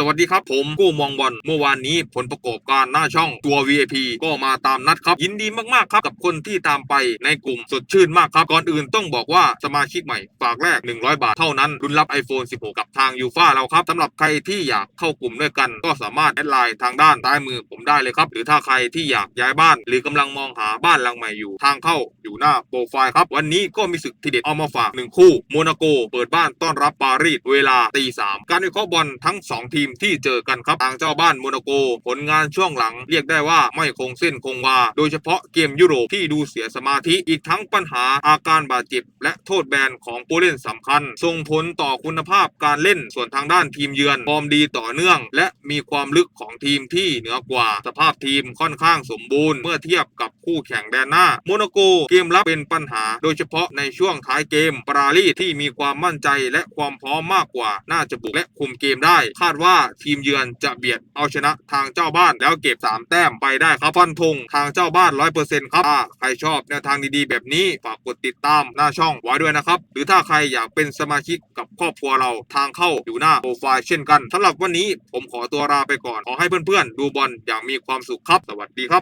สวัสดีครับ ผมกู้มองบอลเมื่อวานนี้ผลประกอบการหน้าช่องตัว VIP ก็มาตามนัดครับ ยินดีมาก ๆ ครับ กับคนที่ตามไปในกลุ่มสดชื่นมากครับ ก่อนอื่นต้องบอกว่าสมาชิกใหม่ฝากแรก 100 บาทเท่านั้นรุ่นรับ iPhone 16 กับทางยูฟ่าเราครับสำหรับใครที่อยากเข้ากลุ่มด้วยกัน ก็สามารถแอดไลน์ทางด้านซ้มือผมได้เลยครับ หรือถ้าใครที่อยากย้ายบ้าน หรือกำลังมองหาบ้านหลังใหม่อยู่ ทางเข้าอยู่หน้าโปรไฟล์ครับวันนี้ก็มีศึกทีเด็ดเอามาฝากหนึ่งคู่โมนาโก เปิดบ้านต้อนรับปารีสเวลาตีสามการวิเคราะห์บอลทั้งสองทีมที่เจอกันครับทางเจ้าบ้านโมนาโก ผลงานช่วงหลังเรียกได้ว่าไม่คงเส้นคงวา โดยเฉพาะเกมยุโรปที่ดูเสียสมาธิอีกทั้งปัญหาอาการบาดเจ็บ และโทษแบนของผู้เล่นสำคัญ ส่งผลต่อคุณภาพการเล่นส่วนทางด้านทีมเยือนฟอร์มดีต่อเนื่อง และมีความลึกของทีมที่เหนือกว่า สภาพทีมค่อนข้างสมบูรณ์เมื่อเทียบกับ คู่แข่งแดนหน้า โมนาโกเกมรับเป็นปัญหา โดยเฉพาะในช่วงท้ายเกมปราลีที่มีความมั่นใจและความพร้อมมากกว่า น่าจะบุกและคุมเกมได้ คาดว่าทีมเยือนจะเบียดเอาชนะทางเจ้าบ้านแล้วเก็บ 3 แต้มไปได้ครับฟันธงทางเจ้าบ้าน 100%ครับถ้าใครชอบแนวทางดีๆ แบบนี้ฝากกดติดตามหน้าช่องไว้ด้วยนะครับ หรือถ้าใครอยากเป็นสมาชิกกับครอบครัวเราทางเข้าอยู่หน้าโปรไฟล์เช่นกันสำหรับวันนี้ผมขอตัวลาไปก่อนขอให้เพื่อนๆ ดูบอลอย่างมีความสุขครับ สวัสดีครับ